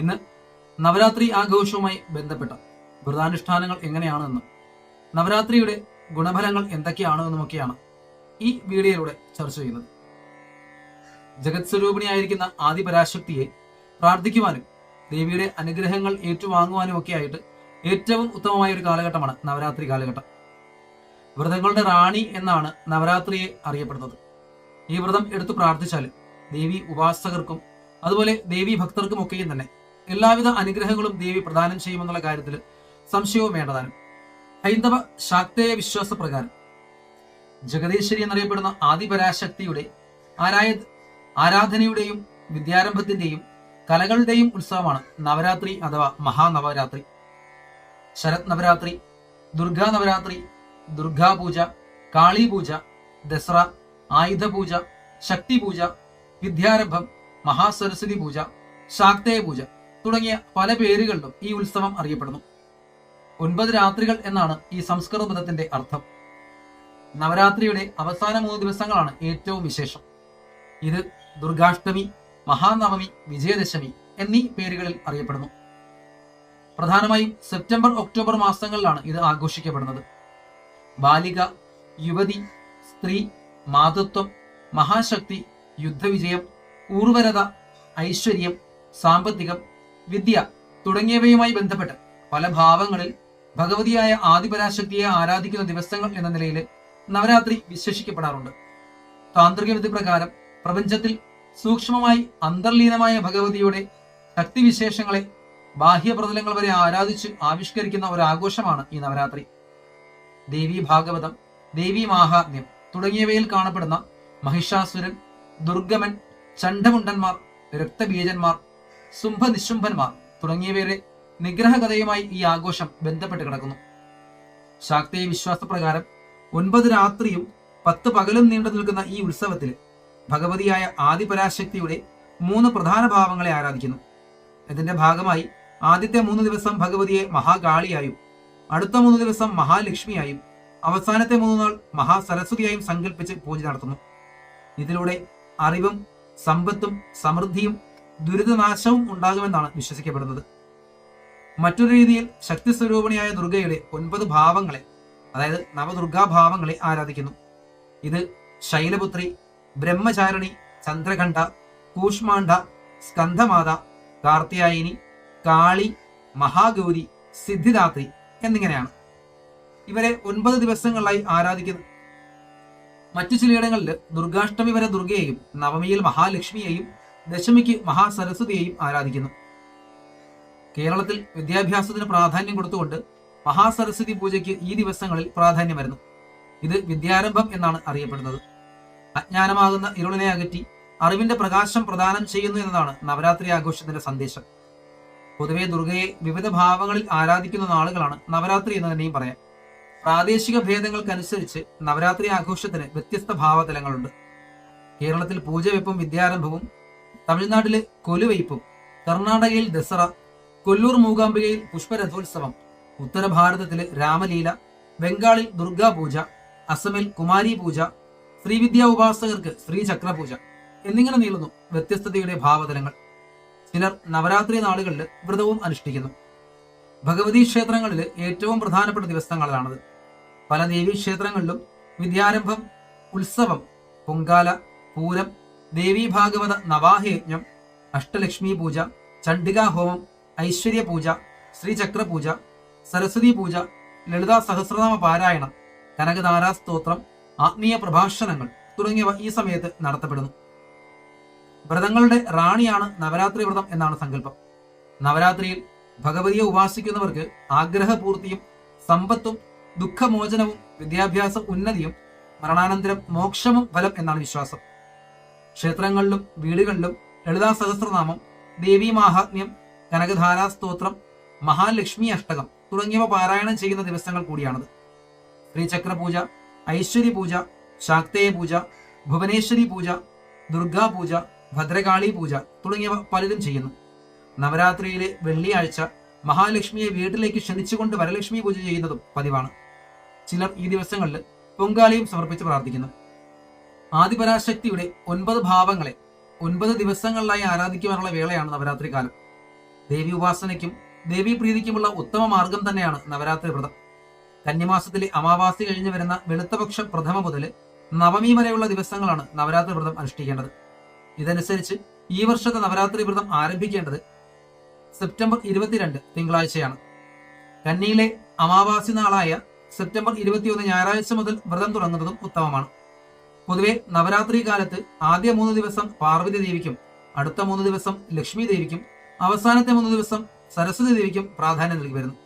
ഇന്ന് നവരാത്രി ആഘോഷവുമായി ബന്ധപ്പെട്ട വ്രതാനുഷ്ഠാനങ്ങൾ എങ്ങനെയാണെന്നും നവരാത്രിയുടെ ഗുണഫലങ്ങൾ എന്തൊക്കെയാണെന്നുമൊക്കെയാണ് ഈ വീഡിയോയിലൂടെ ചർച്ച ചെയ്യുന്നത്. ജഗത് സ്വരൂപിണിയായിരിക്കുന്ന ആദിപരാശക്തിയെ പ്രാർത്ഥിക്കുവാനും ദേവിയുടെ അനുഗ്രഹങ്ങൾ ഏറ്റുവാങ്ങുവാനും ഒക്കെ ആയിട്ട് ഏറ്റവും ഉത്തമമായ ഒരു കാലഘട്ടമാണ് നവരാത്രി കാലഘട്ടം. വ്രതങ്ങളുടെ റാണി എന്നാണ് നവരാത്രിയെ അറിയപ്പെടുന്നത്. ഈ വ്രതം എടുത്തു പ്രാർത്ഥിച്ചാൽ ദേവി ഉപാസകർക്കും അതുപോലെ ദേവി ഭക്തർക്കും ഒക്കെയും തന്നെ എല്ലാവിധ അനുഗ്രഹങ്ങളും ദേവി പ്രദാനം ചെയ്യുമെന്നുള്ള കാര്യത്തിൽ സംശയവും വേണ്ടതാണ് ഹൈന്ദവ ശാക്തേയ വിശ്വാസ പ്രകാരം ജഗദീശ്വരി എന്നറിയപ്പെടുന്ന ആദിപരാശക്തിയുടെ ആരായ ആരാധനയുടെയും വിദ്യാരംഭത്തിന്റെയും കലകളുടെയും ഉത്സവമാണ് നവരാത്രി അഥവാ മഹാനവരാത്രി. ശരത് നവരാത്രി ദുർഗാ നവരാത്രി ദുർഗാപൂജ കാളിപൂജ ദസറ ആയുധപൂജ ശക്തിപൂജ വിദ്യാരംഭം മഹാസരസ്വതി പൂജ ശാക്തേയ പൂജ. തുടങ്ങിയ പല പേരുകളിലും ഈ ഉത്സവം അറിയപ്പെടുന്നു. ഒൻപത് രാത്രികൾ എന്നാണ് ഈ സംസ്കൃത പദത്തിന്റെ അർത്ഥം. നവരാത്രിയുടെ അവസാന മൂന്ന് ദിവസങ്ങളാണ് ഏറ്റവും വിശേഷം. ഇത് ദുർഗാഷ്ടമി മഹാനവമി വിജയദശമി എന്നീ പേരുകളിൽ അറിയപ്പെടുന്നു. പ്രധാനമായും സെപ്റ്റംബർ ഒക്ടോബർ മാസങ്ങളിലാണ് ഇത് ആഘോഷിക്കപ്പെടുന്നത്. ബാലിക യുവതി സ്ത്രീ മാതൃത്വം മഹാശക്തി യുദ്ധവിജയം ഊർവരത ഐശ്വര്യം സാമ്പത്തികം വിദ്യ തുടങ്ങിയവയുമായി ബന്ധപ്പെട്ട് പല ഭാവങ്ങളിൽ ഭഗവതിയായ ആദിപരാശക്തിയെ ആരാധിക്കുന്ന ദിവസങ്ങൾ എന്ന നിലയിൽ നവരാത്രി വിശേഷിക്കപ്പെടാറുണ്ട്. താന്ത്രിക വിധി പ്രകാരം പ്രപഞ്ചത്തിൽ സൂക്ഷ്മമായി അന്തർലീനമായ ഭഗവതിയുടെ ശക്തിവിശേഷങ്ങളെ ബാഹ്യപ്രതലങ്ങൾ വരെ ആരാധിച്ച് ആവിഷ്കരിക്കുന്ന ഒരു ആഘോഷമാണ് ഈ നവരാത്രി. ദേവി ഭാഗവതം ദേവി മാഹാത്മ്യം തുടങ്ങിയവയിൽ കാണപ്പെടുന്ന മഹിഷാസുരൻ ദുർഗമൻ ചണ്ഡമുണ്ടന്മാർ രക്തബീജന്മാർ ശുംഭനിശുംഭന്മാർ തുടങ്ങിയവയുടെ നിഗ്രഹകഥയുമായി ഈ ആഘോഷം ബന്ധപ്പെട്ട് കിടക്കുന്നു. ശാക്തേയ വിശ്വാസപ്രകാരം ഒൻപത് രാത്രിയും പത്ത് പകലും നീണ്ടു നിൽക്കുന്ന ഈ ഉത്സവത്തിൽ ഭഗവതിയായ ആദിപരാശക്തിയുടെ മൂന്ന് പ്രധാന ഭാവങ്ങളെ ആരാധിക്കുന്നു. ഇതിന്റെ ഭാഗമായി ആദ്യത്തെ മൂന്ന് ദിവസം ഭഗവതിയെ മഹാകാളിയായും അടുത്ത മൂന്ന് ദിവസം മഹാലക്ഷ്മിയായും അവസാനത്തെ മൂന്ന് നാൾ മഹാസരസ്വതിയായും സങ്കല്പിച്ച് പൂജ നടത്തുന്നു. ഇതിലൂടെ അറിവും സമ്പത്തും സമൃദ്ധിയും ദുരിതനാശവും ഉണ്ടാകുമെന്നാണ് വിശ്വസിക്കപ്പെടുന്നത്. മറ്റൊരു രീതിയിൽ ശക്തി സ്വരൂപിണിയായ ദുർഗയുടെ ഒൻപത് ഭാവങ്ങളെ അതായത് നവദുർഗാഭാവങ്ങളെ ആരാധിക്കുന്നു. ഇത് ശൈലപുത്രി ബ്രഹ്മചാരിണി ചന്ദ്രഖണ്ഡ കൂഷ്മാണ്ഡ സ്കന്ധമാത കാർത്തിയായിനി കാളി മഹാഗൗരി സിദ്ധിദാത്രി എന്നിങ്ങനെയാണ്. ഇവരെ ഒൻപത് ദിവസങ്ങളിലായി ആരാധിക്കുന്നു. മറ്റു ചിലയിടങ്ങളിൽ ദുർഗാഷ്ടമി വരെ ദുർഗയെയും നവമിയിൽ മഹാലക്ഷ്മിയെയും ദശമിക്ക് മഹാസരസ്വതിയെയും ആരാധിക്കുന്നു. കേരളത്തിൽ വിദ്യാഭ്യാസത്തിന് പ്രാധാന്യം കൊടുത്തുകൊണ്ട് മഹാസരസ്വതി പൂജയ്ക്ക് ഈ ദിവസങ്ങളിൽ പ്രാധാന്യം വരുന്നു. ഇത് വിദ്യാരംഭം എന്നാണ് അറിയപ്പെടുന്നത്. അജ്ഞാനമാകുന്ന ഇരുളിനെ അകറ്റി അറിവിന്റെ പ്രകാശം പ്രദാനം ചെയ്യുന്നു എന്നതാണ് നവരാത്രി ആഘോഷത്തിന്റെ സന്ദേശം. പൊതുവെ ദുർഗയെ വിവിധ ഭാവങ്ങളിൽ ആരാധിക്കുന്ന നാളുകളാണ് നവരാത്രി എന്ന് തന്നെയും പറയാം. പ്രാദേശിക ഭേദങ്ങൾക്കനുസരിച്ച് നവരാത്രി ആഘോഷത്തിന് വ്യത്യസ്ത ഭാവതലങ്ങളുണ്ട്. കേരളത്തിൽ പൂജവെപ്പും വിദ്യാരംഭവും തമിഴ്നാട്ടിലെ കൊലുവയ്പ്പും കർണാടകയിൽ ദസറ കൊല്ലൂർ മൂകാംബികയിൽ പുഷ്പരഥോത്സവം ഉത്തര ഭാരതത്തിലെ രാമലീല ബംഗാളിൽ ദുർഗാപൂജ അസമിൽ കുമാരി പൂജ ശ്രീവിദ്യാ ഉപാസകർക്ക് ശ്രീചക്ര പൂജ എന്നിങ്ങനെ നീളുന്നു വ്യത്യസ്തതയുടെ ഭാവതലങ്ങൾ. ചിലർ നവരാത്രി നാളുകളിൽ വ്രതവും അനുഷ്ഠിക്കുന്നു. ഭഗവതി ക്ഷേത്രങ്ങളിൽ ഏറ്റവും പ്രധാനപ്പെട്ട ദിവസങ്ങളിലാണത് പല ദേവീ ക്ഷേത്രങ്ങളിലും വിദ്യാരംഭം ഉത്സവം പൊങ്കാല പൂരം ദേവീ ഭാഗവത നവാഹയജ്ഞം അഷ്ടലക്ഷ്മി പൂജ ചണ്ഡികാ ഹോമം ഐശ്വര്യ പൂജ ശ്രീചക്ര പൂജ സരസ്വതി പൂജ ലളിതാ സഹസ്രനാമ പാരായണം കനകധാരാ സ്തോത്രം ആത്മീയ പ്രഭാഷണങ്ങൾ തുടങ്ങിയവ ഈ സമയത്ത് നടത്തപ്പെടുന്നു. വ്രതങ്ങളുടെ റാണിയാണ് നവരാത്രി വ്രതം എന്നാണ് സങ്കല്പം. നവരാത്രിയിൽ ഭഗവതിയെ ഉപാസിക്കുന്നവർക്ക് ആഗ്രഹപൂർത്തിയും സമ്പത്തും ദുഃഖമോചനവും വിദ്യാഭ്യാസ ഉന്നതിയും മരണാനന്തരം മോക്ഷവും ഫലം എന്നാണ് വിശ്വാസം. ക്ഷേത്രങ്ങളിലും വീടുകളിലും ലളിതാ സഹസ്രനാമം ദേവീ മാഹാത്മ്യം കനകധാരാ സ്തോത്രം മഹാലക്ഷ്മി അഷ്ടകം തുടങ്ങിയവ പാരായണം ചെയ്യുന്ന ദിവസങ്ങൾ കൂടിയാണത്. ശ്രീചക്ര പൂജ ഐശ്വര്യ പൂജ ശാക്തേയ പൂജ ഭുവനേശ്വരി പൂജ ദുർഗാ പൂജ ഭദ്രകാളി പൂജ തുടങ്ങിയവ പലരും ചെയ്യുന്നു. നവരാത്രിയിലെ വെള്ളിയാഴ്ച മഹാലക്ഷ്മിയെ വീട്ടിലേക്ക് ക്ഷണിച്ചുകൊണ്ട് വരലക്ഷ്മി പൂജ ചെയ്യുന്നതും പതിവാണ്. ചിലർ ഈ ദിവസങ്ങളിൽ പൊങ്കാലയും സമർപ്പിച്ച് പ്രാർത്ഥിക്കുന്നു. ആദിപരാശക്തിയുടെ ഒൻപത് ഭാവങ്ങളെ ഒൻപത് ദിവസങ്ങളിലായി ആരാധിക്കുവാനുള്ള വേളയാണ് നവരാത്രി കാലം. ദേവി ഉപാസനയ്ക്കും ദേവി പ്രീതിക്കുമുള്ള ഉത്തമ മാർഗം തന്നെയാണ് നവരാത്രി വ്രതം. കന്യമാസത്തിലെ അമാവാസി കഴിഞ്ഞ് വരുന്ന വെളുത്തപക്ഷം പ്രഥമ മുതൽ നവമി വരെയുള്ള ദിവസങ്ങളാണ് നവരാത്രി വ്രതം അനുഷ്ഠിക്കേണ്ടത്. ഇതനുസരിച്ച് ഈ വർഷത്തെ നവരാത്രി വ്രതം ആരംഭിക്കേണ്ടത് സെപ്റ്റംബർ ഇരുപത്തിരണ്ട് തിങ്കളാഴ്ചയാണ്. കന്നിയിലെ അമാവാസി നാളായ സെപ്റ്റംബർ ഇരുപത്തിയൊന്ന് ഞായറാഴ്ച മുതൽ വ്രതം തുടങ്ങുന്നതും ഉത്തമമാണ്. പൊതുവെ നവരാത്രി കാലത്ത് ആദ്യ മൂന്ന് ദിവസം പാർവതി ദേവിക്കും അടുത്ത മൂന്ന് ദിവസം ലക്ഷ്മി ദേവിക്കും അവസാനത്തെ മൂന്ന് ദിവസം സരസ്വതി ദേവിക്കും പ്രാധാന്യം നൽകി വരുന്നു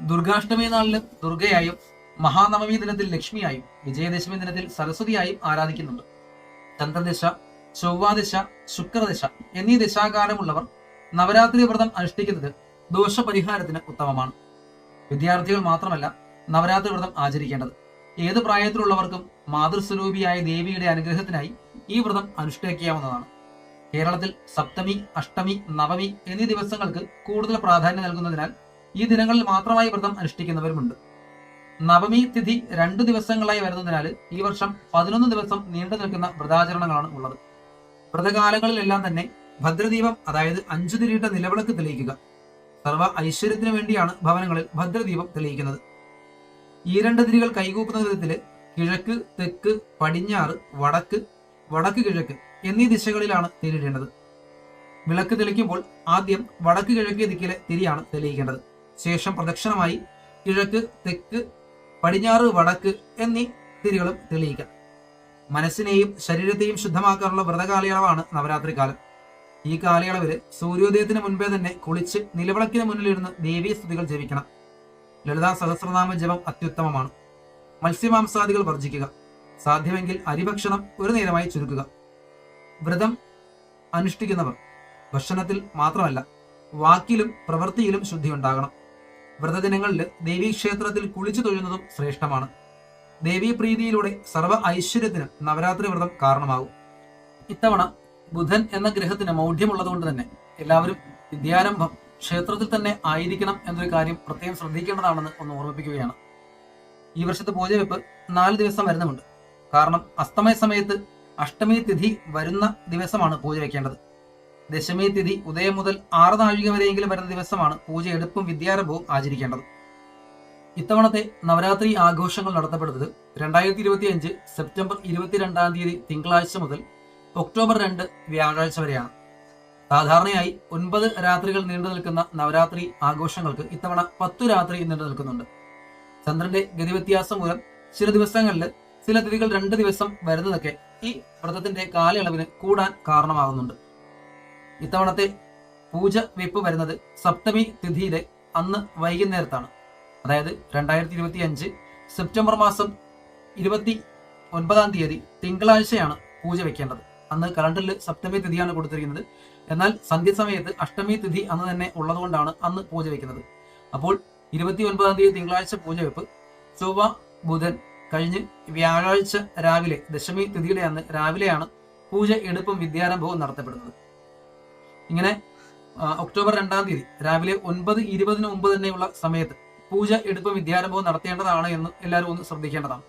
ദുർഗാഷ്ടമി നാളിൽ ദുർഗയായും മഹാനവമി ദിനത്തിൽ ലക്ഷ്മിയായും വിജയദശമി ദിനത്തിൽ സരസ്വതിയായും ആരാധിക്കുന്നുണ്ട്. ചന്ദ്രദശ ചൊവ്വാദശ ശുക്രദശ എന്നീ ദശാകാലമുള്ളവർ നവരാത്രി വ്രതം അനുഷ്ഠിക്കുന്നത് ദോഷപരിഹാരത്തിന് ഉത്തമമാണ്. വിദ്യാർത്ഥികൾ മാത്രമല്ല നവരാത്രി വ്രതം ആചരിക്കേണ്ടത്. ഏത് പ്രായത്തിലുള്ളവർക്കും മാതൃസ്വരൂപിയായ ദേവിയുടെ അനുഗ്രഹത്തിനായി ഈ വ്രതം അനുഷ്ഠിക്കാവുന്നതാണ് കേരളത്തിൽ സപ്തമി അഷ്ടമി നവമി എന്നീ ദിവസങ്ങൾക്ക് കൂടുതൽ പ്രാധാന്യം നൽകുന്നതിനാൽ ഈ ദിനങ്ങളിൽ മാത്രമായി വ്രതം അനുഷ്ഠിക്കുന്നവരുമുണ്ട്. നവമി തിഥി രണ്ട് ദിവസങ്ങളായി വരുന്നതിനാൽ ഈ വർഷം പതിനൊന്ന് ദിവസം നീണ്ടു നിൽക്കുന്ന വ്രതാചരണങ്ങളാണ് ഉള്ളത്. വ്രതകാലങ്ങളിലെല്ലാം തന്നെ ഭദ്രദീപം അതായത് അഞ്ചു തിരിയിട്ട നിലവിളക്ക് തെളിയിക്കുക. സർവ ഐശ്വര്യത്തിനു വേണ്ടിയാണ് ഭവനങ്ങളിൽ ഭദ്രദീപം തെളിയിക്കുന്നത്. ഈ രണ്ട് തിരികൾ കൈകൂപ്പുന്ന വിധത്തിൽ കിഴക്ക് തെക്ക് പടിഞ്ഞാറ് വടക്ക് വടക്ക് കിഴക്ക് എന്നീ ദിശകളിലാണ് തിരിയിടേണ്ടത്. വിളക്ക് തെളിക്കുമ്പോൾ ആദ്യം വടക്ക് കിഴക്ക് ദിക്കിലെ തിരിയാണ് തെളിയിക്കേണ്ടത്. ശേഷം പ്രദക്ഷിണമായി കിഴക്ക് തെക്ക് പടിഞ്ഞാറ് വടക്ക് എന്നീ തിരികളും തെളിയിക്കാം. മനസ്സിനെയും ശരീരത്തെയും ശുദ്ധമാക്കാനുള്ള വ്രതകാലയളവാണ് നവരാത്രി കാലം. ഈ കാലയളവിൽ സൂര്യോദയത്തിന് മുൻപേ തന്നെ കുളിച്ച് നിലവിളക്കിന് മുന്നിലിരുന്ന് ദേവീയ സ്തുതികൾ ജപിക്കണം. ലളിതാ സഹസ്രനാമ ജപം അത്യുത്തമമാണ്. മത്സ്യമാംസാദികൾ വർജിക്കുക. സാധ്യമെങ്കിൽ അരിഭക്ഷണം ഒരു നേരമായി ചുരുക്കുക. വ്രതം അനുഷ്ഠിക്കുന്നവർ ഭക്ഷണത്തിൽ മാത്രമല്ല വാക്കിലും പ്രവൃത്തിയിലും ശുദ്ധി ഉണ്ടാകണം വ്രതദിനങ്ങളിൽ ദേവീക്ഷേത്രത്തിൽ കുളിച്ചു തൊഴുന്നതും ശ്രേഷ്ഠമാണ്. ദേവീപ്രീതിയിലൂടെ സർവ ഐശ്വര്യത്തിനും നവരാത്രി വ്രതം കാരണമാകും. ഇത്തവണ ബുധൻ എന്ന ഗ്രഹത്തിന് മൗഢ്യമുള്ളതുകൊണ്ട് തന്നെ എല്ലാവരും വിദ്യാരംഭം ക്ഷേത്രത്തിൽ തന്നെ ആയിരിക്കണം എന്നൊരു കാര്യം പ്രത്യേകം ശ്രദ്ധിക്കേണ്ടതാണെന്ന് ഒന്ന് ഓർമ്മിപ്പിക്കുകയാണ്. ഈ വർഷത്തെ പൂജവെപ്പ് നാല് ദിവസം വരുന്നുമുണ്ട്. കാരണം അസ്തമയ സമയത്ത് അഷ്ടമി തിഥി വരുന്ന ദിവസമാണ് പൂജ വെക്കേണ്ടത്. ദശമി തിഥി ഉദയം മുതൽ ആറ് നാഴിക വരെയെങ്കിലും വരുന്ന ദിവസമാണ് പൂജ എടുപ്പും വിദ്യാരംഭവും ആചരിക്കേണ്ടത്. ഇത്തവണത്തെ നവരാത്രി ആഘോഷങ്ങൾ നടത്തപ്പെടുന്നത് രണ്ടായിരത്തി ഇരുപത്തി അഞ്ച് സെപ്റ്റംബർ ഇരുപത്തിരണ്ടാം തീയതി തിങ്കളാഴ്ച മുതൽ ഒക്ടോബർ രണ്ട് വ്യാഴാഴ്ച വരെയാണ്. സാധാരണയായി ഒൻപത് രാത്രികൾ നീണ്ടു നിൽക്കുന്ന നവരാത്രി ആഘോഷങ്ങൾക്ക് ഇത്തവണ പത്തു രാത്രി നീണ്ടു നിൽക്കുന്നുണ്ട്. ചന്ദ്രന്റെ ഗതിവ്യത്യാസം മൂലം ചില ദിവസങ്ങളിൽ ചില തിഥികൾ രണ്ട് ദിവസം വരുന്നതൊക്കെ ഈ വ്രതത്തിന്റെ കാലയളവിന് കൂടാൻ കാരണമാകുന്നുണ്ട്. ഇത്തവണത്തെ പൂജ വെപ്പ് വരുന്നത് സപ്തമി തിഥിയിലെ അന്ന് വൈകുന്നേരത്താണ്. അതായത് രണ്ടായിരത്തി ഇരുപത്തി അഞ്ച് സെപ്റ്റംബർ മാസം ഇരുപത്തി ഒൻപതാം തീയതി തിങ്കളാഴ്ചയാണ് പൂജ വെക്കേണ്ടത് അന്ന് കലണ്ടറിൽ സപ്തമി തിഥിയാണ് കൊടുത്തിരിക്കുന്നത്. എന്നാൽ സന്ധ്യസമയത്ത് അഷ്ടമി തിഥി അന്ന് തന്നെ ഉള്ളതുകൊണ്ടാണ് അന്ന് പൂജ വയ്ക്കുന്നത് അപ്പോൾ ഇരുപത്തി ഒൻപതാം തീയതി തിങ്കളാഴ്ച പൂജ വെപ്പ്. ചൊവ്വ ബുധൻ കഴിഞ്ഞ് വ്യാഴാഴ്ച രാവിലെ ദശമി തിഥിയുടെ അന്ന് രാവിലെയാണ് പൂജ എടുപ്പും വിദ്യാരംഭവും നടത്തപ്പെടുന്നത്. ഇങ്ങനെ ഒക്ടോബർ രണ്ടാം തീയതി രാവിലെ ഒൻപത് ഇരുപതിന് മുമ്പ് തന്നെയുള്ള സമയത്ത് പൂജ എടുപ്പും വിദ്യാരംഭവും നടത്തേണ്ടതാണ് എന്ന് എല്ലാവരും ഒന്ന് ശ്രദ്ധിക്കേണ്ടതാണ്.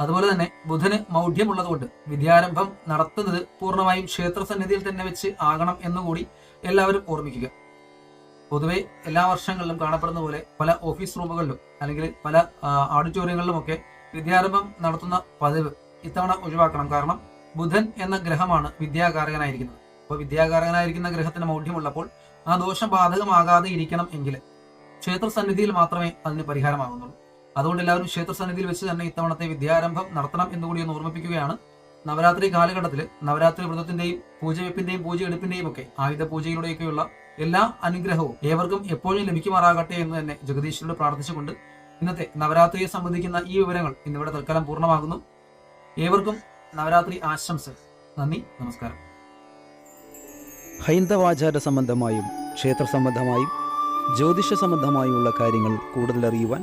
അതുപോലെ തന്നെ ബുധന് മൗഢ്യമുള്ളതുകൊണ്ട് വിദ്യാരംഭം നടത്തുന്നത് പൂർണമായും ക്ഷേത്രസന്നിധിയിൽ തന്നെ വെച്ച് ആകണം എന്നുകൂടി എല്ലാവരും ഓർമ്മിക്കുക. പൊതുവെ എല്ലാ വർഷങ്ങളിലും കാണപ്പെടുന്ന പോലെ പല ഓഫീസ് റൂമുകളിലും അല്ലെങ്കിൽ പല ഓഡിറ്റോറിയങ്ങളിലുമൊക്കെ വിദ്യാരംഭം നടത്തുന്ന പതിവ് ഇത്തവണ ഒഴിവാക്കണം. കാരണം ബുധൻ എന്ന ഗ്രഹമാണ് വിദ്യാകാരകനായിരിക്കുന്നത്. അപ്പോൾ വിദ്യാകാരകനായിരിക്കുന്ന ഗ്രഹത്തിന് മൗഢ്യമുള്ളപ്പോൾ ആ ദോഷം ബാധകമാകാതെ ഇരിക്കണം എങ്കിൽ ക്ഷേത്ര സന്നിധിയിൽ മാത്രമേ അതിന് പരിഹാരമാകുന്നുള്ളൂ. അതുകൊണ്ട് എല്ലാവരും ക്ഷേത്രസന്നിധിയിൽ വെച്ച് തന്നെ ഇത്തവണത്തെ വിദ്യാരംഭം നടത്തണം എന്നുകൂടി ഒന്ന് ഓർമ്മിപ്പിക്കുകയാണ്. നവരാത്രി കാലഘട്ടത്തിൽ നവരാത്രി വ്രതത്തിന്റെയും പൂജവെപ്പിന്റെയും പൂജയെടുപ്പിന്റെയും ഒക്കെ ആയുധ പൂജയിലൂടെയൊക്കെയുള്ള എല്ലാ അനുഗ്രഹവും ഏവർക്കും എപ്പോഴും ലഭിക്കുമാറാകട്ടെ എന്ന് തന്നെ ജഗദീശ്വരോട് പ്രാർത്ഥിച്ചുകൊണ്ട് ഇന്നത്തെ നവരാത്രിയെ സംബന്ധിക്കുന്ന ഈ വിവരങ്ങൾ ഇന്നിവിടെ തൽക്കാലം പൂർണമാകുന്നു. ഏവർക്കും നവരാത്രി ആശംസ നന്ദി നമസ്കാരം. ഹൈന്ദവാചാര സംബന്ധമായും ക്ഷേത്ര സംബന്ധമായും ജ്യോതിഷ സംബന്ധമായുമുള്ള കാര്യങ്ങൾ കൂടുതലറിയുവാൻ